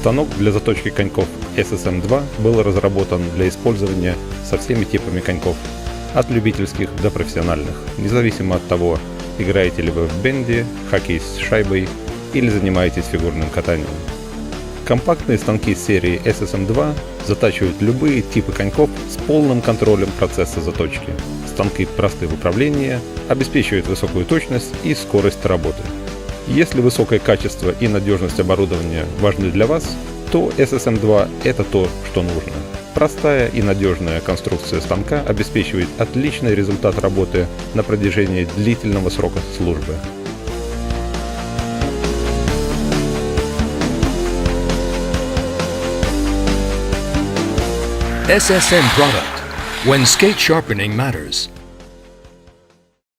Станок для заточки коньков SSM2 был разработан для использования со всеми типами коньков, от любительских до профессиональных, независимо от того, играете ли вы в бенде, хоккей с шайбой или занимаетесь фигурным катанием. Компактные станки серии SSM2 затачивают любые типы коньков с полным контролем процесса заточки. Станки просты в управлении, обеспечивают высокую точность и скорость работы. Если высокое качество и надежность оборудования важны для вас, то SSM2 это то, что нужно. Простая и надежная конструкция станка обеспечивает отличный результат работы на протяжении длительного срока службы. SSM product. When skate sharpening matters.